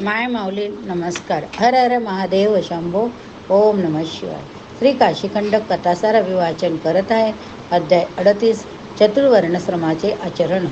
माय माऊली नमस्कार. हर हर महादेव शंभो ओम नम शिवाय. श्री काशीखंड कथासार अभिवाचन करत आहे. अध्याय अडतीस चतुर्वर्णश्रमाचे आचरण.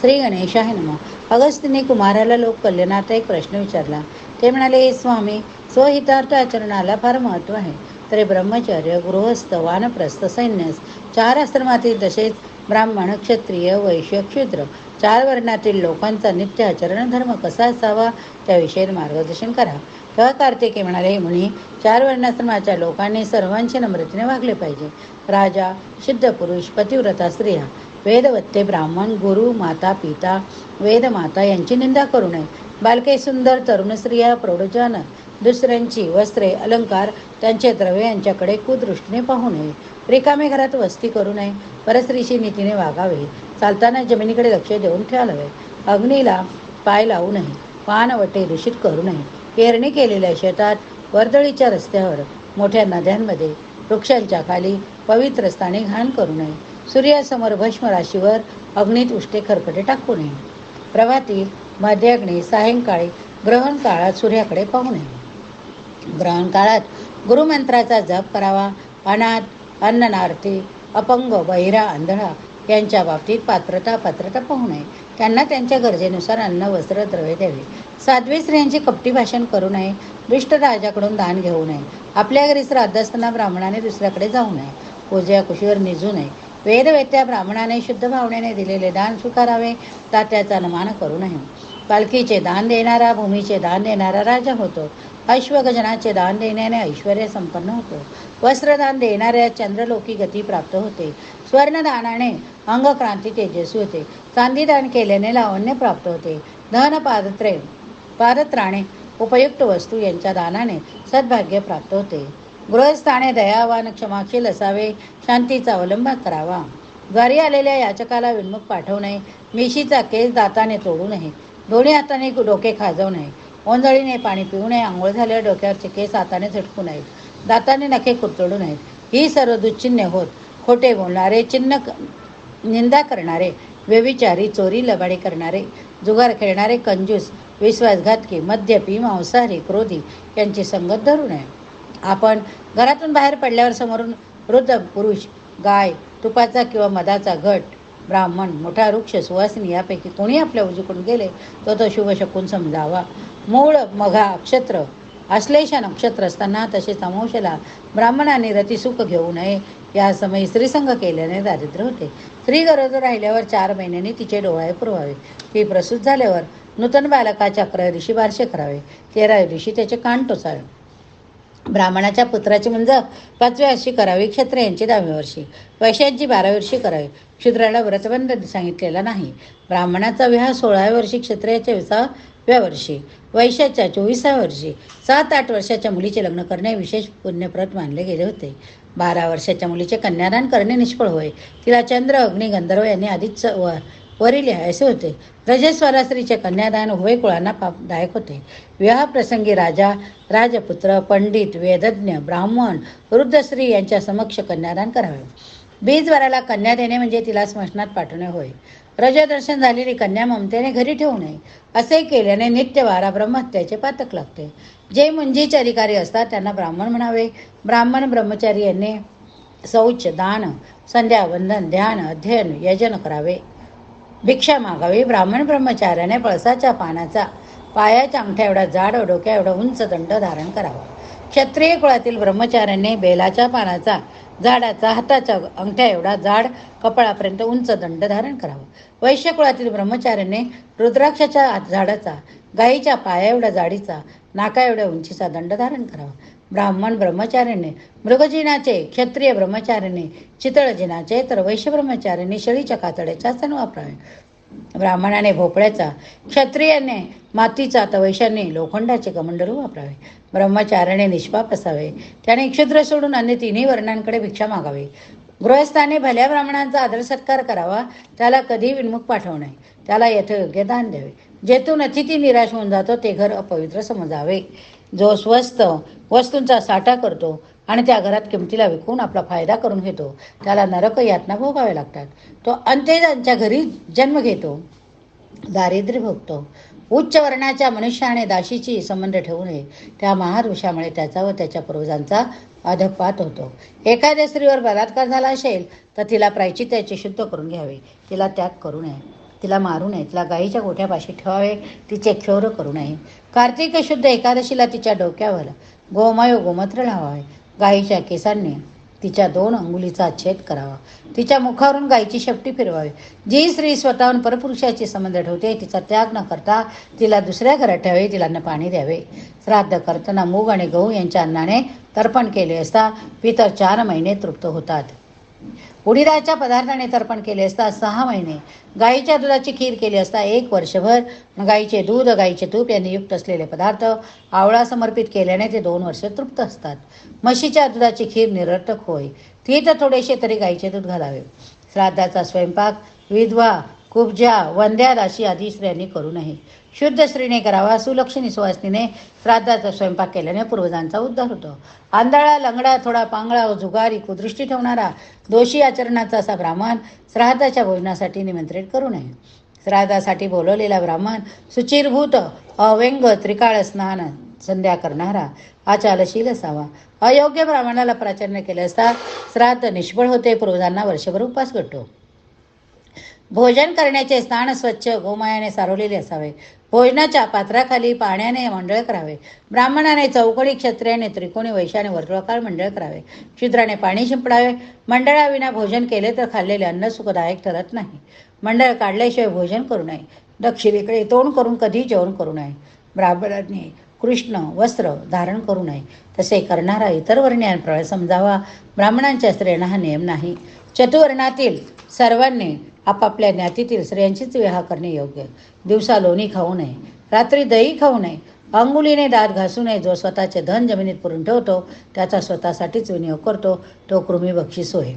श्री गणेशाय नम. अगस्तीने कुमाराला लोक कल्याणाचा एक प्रश्न विचारला. ते म्हणाले हे स्वामी स्वहितार्थ आचरणाला फार महत्त्व आहे. तरी ब्रह्मचर्य गृहस्थ वानप्रस्थ सैन्यस चार आश्रमातील तसेच ब्राह्मण क्षत्रिय वैश्य क्षुद्र चार वर्णातील लोकांचा नित्य आचरण धर्म कसा असावा त्याविषयी मार्गदर्शन करा. तेव्हा कार्तिके म्हणाले मुनी चार वर्णाश्रमाच्या लोकांनी सर्वांशी नम्रतेने वागले पाहिजे. राजा शुद्ध पुरुष पतिव्रता स्त्रिया वेदवत्ते ब्राह्मण गुरु माता पिता वेदमाता यांची निंदा करू नये. बालके सुंदर तरुण स्त्रिया प्रौढजन दुसऱ्यांची वस्त्रे अलंकार त्यांचे द्रव्य यांच्याकडे कुदृष्टीने पाहू नये. रिकामे घरात वस्ती करू नये. परस्त्रीशी नीतीने वागावे. चालताना जमिनीकडे लक्ष देऊन ठेवावे. अग्नीला पाय लावू नये. पानवटे दूषित करू नये. पेरणी केलेल्या शेतात वर्दळीच्या रस्त्यावर मोठ्या नद्यांमध्ये वृक्षांच्या खाली पवित्र स्थाने घाण करू नये. सूर्यासमोर भस्म राशीवर अग्नीत उष्टे खरकटे टाकू नये. प्रभातील मध्याग्नी सायंकाळी ग्रहण काळात सूर्याकडे पाहू नये. ग्रहण काळात गुरुमंत्राचा जप करावा. अनाथ अन्ननार्थी अपंग बहिरा आंधळा यांच्या बाबतीत पात्रता पात्रता पाहू नये. त्यांना त्यांच्या गरजेनुसार अन्न वस्त्र द्रव्य द्यावे. साध्वी स्त्रियांची कपटी भाषण करू नये दुष्ट राजाकडून दान घेऊ नये आपल्या घरी श्राद्ध असताना ब्राह्मणाने दुसऱ्याकडे जाऊ नये पूजा कुशीवर निजू नये वेदवेत्या ब्राह्मणाने शुद्ध भावनेने दिलेले दान स्वीकारावे तात्याचा अनुमान करू नये. पालखीचे दान देणारा भूमीचे दान देणारा राजा होतो. अश्वगजनाचे दान देण्याने ऐश्वर संपन्न होतो. वस्त्रदान देणाऱ्या चंद्रलोकी गती प्राप्त होते. स्वर्णदानाने अंगक्रांती तेजस्वी होते. चांदीदान केल्याने लावण्य प्राप्त होते. धन पादत्रे पादत्राणे उपयुक्त वस्तू यांच्या दानाने सद्भाग्य प्राप्त होते. गृहस्थाने दयावान क्षमाशील असावे शांतीचा अवलंब करावा. द्वारी आलेल्या याचकाला विनमुख पाठवू नये मिशीचा केस दाताने तोडू नये दोन्ही हाताने डोके खाजवू नये ओंजळीने पाणी पिऊ नये आंघोळ झाल्यावर डोक्यावरचे केस हाताने झटकू नयेत दाताने नखे कुरतडू नयेत. ही सर्व दुश्चिन्हे होत खोटे बोलणारे चिन्ह निंदा करणारे व्यविचारी चोरी लबाडी करणारे जुगार खेळणारे कंजूस विश्वासघातकी मद्यपी मांसाहारी क्रोधी यांची संगत धरू नये. आपण घरातून बाहेर पडल्यावर समोरून वृद्ध पुरुष गाय तुपाचा किंवा मधाचा घट ब्राह्मण मोठा वृक्ष सुवासिनी यापैकी कोणी आपल्या उजूकडून गेले तो तो शुभ शकून समजावा. मूळ मघा नक्षत्र आश्लेषा नक्षत्र असताना तसेच अमावशेला ब्राह्मणाने रतिसुख घेऊ नये. या समयी स्त्रीसंग केल्याने दारिद्र्य होते. स्त्री गरोदर राहिल्यावर चार महिन्यांनी तिचे डोळे पुरवावे. ती प्रसूत झाल्यावर नूतन बालकाच्या अकरा दिवशी बारसे करावे तेरा दिवशी त्याचे कान टोचावे. ब्राह्मणाच्या पुत्राची मुंज पाचव्या वर्षी करावी क्षत्रियांची दहाव्या वर्षी. वैश्यांची बाराव्या वर्षी करावी. क्षुद्राला व्रतबंध सांगितलेला नाही. ब्राह्मणाचा विवाह सोळाव्या वर्षी क्षत्रियाच्या विसाव्या वर्षी. वैश्याच्या चोवीसाव्या वर्षी. सात आठ वर्षाच्या मुलीचे लग्न करणे विशेष पुण्यप्रत मानले गेले होते. बारा वर्षाच्या मुलीचे कन्यादान करणे निष्फळ होय. तिला चंद्र अग्नी गंधर्व यांनी आधीच व वरील असे होते. रजस्वरा स्त्रीचे कन्यादान उभय कुळांना पापदायक होते. विवाहप्रसंगी राजा राजपुत्र पंडित वेदज्ञ ब्राह्मण वृद्ध स्त्री यांच्या समक्ष कन्यादान करावे. बीजवराला कन्या देणे म्हणजे तिला स्मशनात पाठवणे होय. रजदर्शन झालेली कन्या ममतेने घरी ठेवू नये. असे केल्याने नित्य वारा ब्रह्महत्याचे पातक लागते. जे मुंजीचे अधिकारी असतात त्यांना ब्राह्मण म्हणावे. ब्राह्मण ब्रह्मचारी यांनी शौच दान संध्यावंदन ध्यान अध्ययन यजन करावे. भिक्षा मागावी ब्राह्मण ब्रह्मचार्याने पळसाच्या पानाचा पायाच्या अंगठ्या एवढा जाड डोक्या एवढा उंच दंड धारण करावा. क्षत्रिय कुळातील ब्रह्मचार्याने बेलाच्या पानाचा झाडाचा हाताच्या अंगठ्या एवढा जाड कपाळापर्यंत उंच दंड धारण करावा. वैश्य कुळातील ब्रह्मचार्याने रुद्राक्षाच्या झाडाचा गायीच्या पाया एवढ्या जाडीचा नाका एवढ्या उंचीचा दंड धारण करावा. ब्राह्मण ब्रह्मचार्याने मृगजिनाचे क्षत्रिय ब्रह्मचार्याने चितळजिनाचे तर वैश्य ब्रह्मचार्याने शेळीच्या कातड्याचे आसन वापरावे ब्राह्मणाने भोपळ्याचा क्षत्रियाने मातीचा तर वैश्याने लोखंडाचे कमंडलू वापरावे. ब्रह्मचार्याने निष्पाप असावे. त्याने क्षुद्र सोडून अन्य तिन्ही वर्णांकडे भिक्षा मागावी. गृहस्थाने भल्या ब्राह्मणांचा आदर सत्कार करावा. त्याला कधी विन्मुख पाठवू नये त्याला यथयोग्य दान द्यावे. जेथून अतिथी निराश होऊन जातो ते घर अपवित्र समजावे. जो स्वस्त वस्तूंचा साठा करतो आणि त्या घरात किमतीला विकून आपला फायदा करून घेतो त्याला नरक यातना भोगावे लागतात. तो अंत्यजांच्या घरी जन्म घेतो दारिद्र्य भोगतो. उच्च वर्णाच्या मनुष्याने दाशीची संबंध ठेवू नये. त्या महादोषामुळे त्याचा व त्याच्या पूर्वजांचा अधपात होतो. एखाद्या स्त्रीवर बलात्कार झाला असेल तर तिला प्रायचित्याचे शुद्ध करून घ्यावे. तिला त्याग करू नये. तिला मारू नये. तिला गाईच्या गोठ्यापाशी ठेवावे. तिचे क्षौर करू नये. कार्तिक शुद्ध एकादशीला तिच्या डोक्यावर गोमय गोमत्र लावावे. गाईच्या केसांनी तिच्या दोन अंगुलीचा छेद करावा. तिच्या मुखावरून गायीची शेपटी फिरवावी. जी स्त्री स्वतःहून परपुरुषाची संबंध ठेवते तिचा त्याग न करता तिला दुसऱ्या घरात ठेवावे तिला पाणी द्यावे. श्राद्ध करताना मूग आणि गहू यांच्या अन्नाने तर्पण केले असता पितर चार महिने तृप्त होतात. उडीदाच्या पदार्थाने तर्पण केले असता सहा महिने गाईच्या दुधाची खीर केली असता एक वर्षभर गाईचे दूध गाईचे तूप यांनी युक्त असलेले पदार्थ आवळा समर्पित केल्याने ते दोन वर्ष तृप्त असतात. म्हशीच्या दुधाची खीर निरर्थक होय. ती तर थोडेसे तरी गाईचे दूध घालावे. श्राद्धाचा स्वयंपाक विधवा कुब्जा वंद्या दाशी आदी स्त्रियांनी करू नये. शुद्ध स्त्रीने करावा सुलक्षणी सुवासनीने श्राद्धाचा स्वयंपाक केल्याने पूर्वजांचा उद्धार होतो. आंधळा लंगडा थोडा पांगळा व जुगारी कुदृष्टी ठेवणारा दोषी आचरणाचा असा ब्राह्मण श्राद्धाच्या भोजनासाठी निमंत्रित करू नये. श्राद्धासाठी बोलवलेला ब्राह्मण सुचिरभूत अव्यंग त्रिकाळ स्नान संध्या करणारा आचारशील असावा. अयोग्य ब्राह्मणाला प्राचार्य केले असता श्राद्ध निष्फळ होते पूर्वजांना वर्षभर उपास घडतो भोजन करण्याचे स्थान स्वच्छ गोमायाने सारवलेले असावे. भोजनाच्या पात्राखाली पाण्याने मंडळ करावे. ब्राह्मणाने चौकडी क्षत्रियाने त्रिकोणी वैशाने वर्तुळाकार मंडळ करावे. क्षुद्राने पाणी शिंपडावे. मंडळाविना भोजन केले तर खाल्लेले अन्न सुखदायक ठरत नाही. मंडळ काढल्याशिवाय भोजन करू नये. दक्षिणेकडे तोंड करून कधी जेवण करू नये. ब्राह्मणांनी कृष्ण वस्त्र धारण करू नये. तसे करणारा इतर वर्णीयांप्रमाणे समजावा. ब्राह्मणांच्या स्त्रियांना हा नियम नाही. चतुवर्णातील सर्वांनी आपापल्या ज्ञातीतील स्त्रियांचीच विवाह करणे योग्य दिवसा लोणी खाऊ नये रात्री दही खाऊ नये अंगुलीने दात घासू नये जो स्वतःचे धन जमिनीत पुरून ठेवतो त्याचा स्वतःसाठीच विनियोग करतो तो कृमी बक्षीस होय.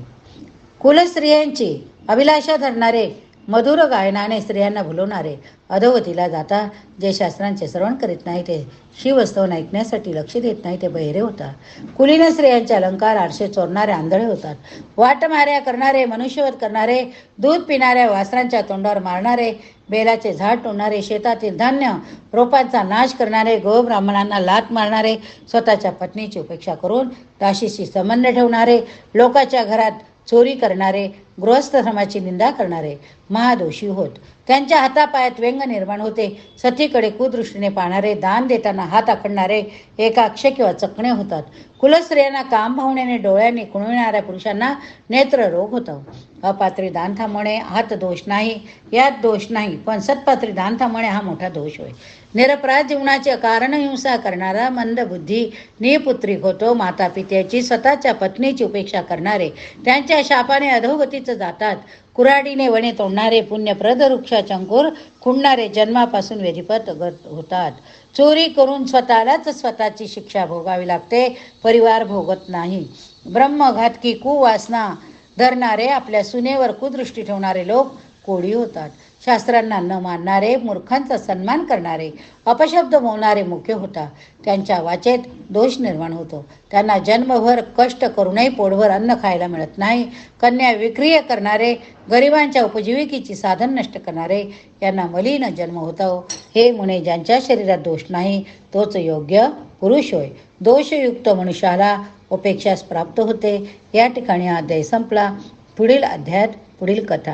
कुलस्त्रियांची अभिलाषा धरणारे मधुर गायनाने स्त्रियांना भुलवणारे अधोगतीला जाता जे शास्त्रांचे श्रवण करीत नाही ते शिवस्तवन ऐकण्यासाठी लक्ष देत नाही ते बहिरे होतात कुलीन स्त्रियांचे अलंकार आरसे चोरणारे आंधळे होतात. वाटमाऱ्या करणारे मनुष्यवध करणारे दूध पिणाऱ्या वासरांच्या तोंडावर मारणारे बेलाचे झाड तोडणारे शेतातील धान्य रोपांचा नाश करणारे गो ब्राह्मणांना लात मारणारे स्वतःच्या पत्नीची उपेक्षा करून राशीशी संबंध ठेवणारे लोकाच्या घरात चोरी करणारे गृहस्थधर्माची निंदा करणारे महादोषी होत. त्यांच्या हातापायात व्यंग निर्माण होते. सतीकडे कुदृष्टीने पाहणारे दान देताना हात आखडणारे एकाक्ष किंवा चकणे होतात. कुलस्त्रियांना काम भावण्याने डोळ्याने कुणविणाऱ्या पुरुषांना नेत्र रोग होतो. अपात्री दान थांबवणे हात दोष नाही यात दोष नाही पण सत्पात्री दान थांबवणे हा मोठा दोष होय. निरपराध जीवनाचे कारण हिंसा करणारा मंदबुद्धी निपुत्रिक होतो. माता पित्याची स्वतःच्या पत्नीची उपेक्षा करणारे त्यांच्या शापाने अधोगतीत जातात. कुऱ्हाडीने वणे तोडणारे पुण्यप्रद वृक्षाचे अंकुर खुंडणारे जन्मापासून वेधिपत गत होतात. चोरी करून स्वतःलाच स्वतःची शिक्षा भोगावी लागते. परिवार भोगत नाही. ब्रह्मघातकी कुवासना धरणारे आपल्या सुनेवर कुदृष्टी ठेवणारे लोक कोडी होतात. शास्त्रांना न मानणारे मूर्खांचा सन्मान करणारे अपशब्द मोवणारे मुख्य होता. त्यांच्या वाचेत दोष निर्माण होतो. त्यांना जन्मभर कष्ट करूनही पोटभर अन्न खायला मिळत नाही. कन्या विक्रिय करणारे गरिबांच्या उपजीविकेची साधन नष्ट करणारे यांना मलिन जन्म होतो. हे मुने ज्यांच्या शरीरात दोष नाही तोच योग्य पुरुष होय. दोषयुक्त मनुष्याला उपेक्षास प्राप्त होते. या ठिकाणी अध्याय संपला. पुढील अध्यायात पुढील कथा.